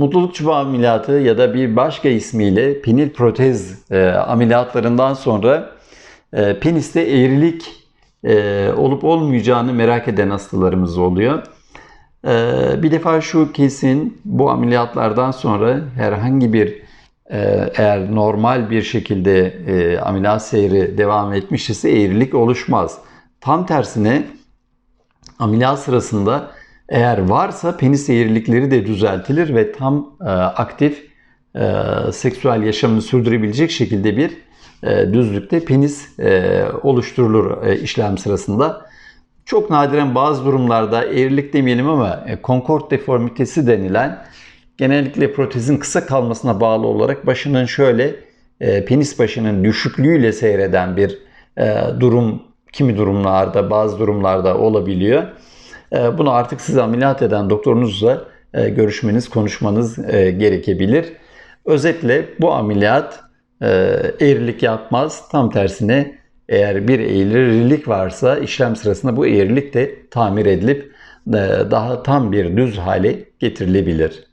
Mutluluk çubuğu ameliyatı ya da bir başka ismiyle penil protez e, ameliyatlarından sonra e, peniste eğrilik e, olup olmayacağını merak eden hastalarımız oluyor. E, bir defa şu kesin bu ameliyatlardan sonra herhangi bir e, eğer normal bir şekilde e, ameliyat seyri devam etmiş ise eğrilik oluşmaz. Tam tersine ameliyat sırasında eğer varsa penis eğrilikleri de düzeltilir ve tam e, aktif e, seksüel yaşamını sürdürebilecek şekilde bir e, düzlükte penis e, oluşturulur e, işlem sırasında. Çok nadiren bazı durumlarda eğrilik demeyelim ama e, Concord deformitesi denilen genellikle protezin kısa kalmasına bağlı olarak başının şöyle e, penis başının düşüklüğüyle seyreden bir e, durum kimi durumlarda bazı durumlarda olabiliyor. E, bunu artık size ameliyat eden doktorunuzla e, görüşmeniz, konuşmanız e, gerekebilir. Özetle bu ameliyat e, eğrilik yapmaz. Tam tersine eğer bir eğrilik varsa işlem sırasında bu eğrilik de tamir edilip daha tam bir düz hale getirilebilir.